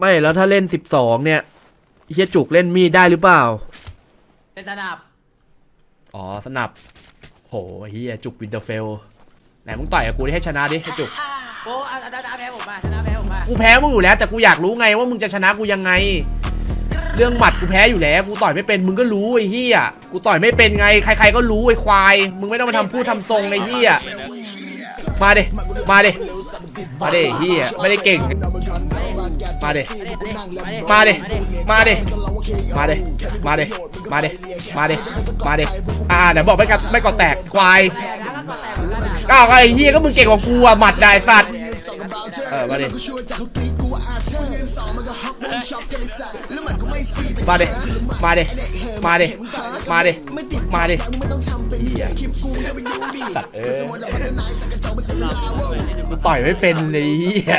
ไม่แล้วถ้าเล่นสิบสองเนี่ยเฮียจุกเล่นมีดได้หรือเปล่า เป็นตะดับอ๋อสนับโหเฮียจุกวินเตอร์เฟลไหนมึงต่อยกับกูดิให้ชนะดิให้จุกโอ้อาชนะแพ้ผมมาชนะแพ้ผมมากูแพ้มึงอยู่แล้ว แต่กูอยากรู้ไงว่ามึงจะชนะกูยังไง เรื่องหมัดกูแพ้อยู่แล้วกูต่อยไม่เป็นมึงก็รู้ไอ้เฮียกูต่อยไม่เป็นไงใคร ๆ ก็รู้ไอ้ควาย มึงไม่ต้องมาทำพูดทำทรงไอ้เฮียมาดิมาดิมาดิเฮียไม่ได้เก่ง มาดิมาดิมาดิมาดิมาดิมาดิมาดิมาดิอ่าเดี๋ยวบอกไม่กัดไม่ก่อแตกควายก้าวไอ้เฮียก็มึงเก่งกว่ากูอะหมัดได้สัตว์เออมาดิมาดิมาดิมาดิมาดิมาดิเฮีย สัตว์เออต่อยไม่เป็นเลยเฮีย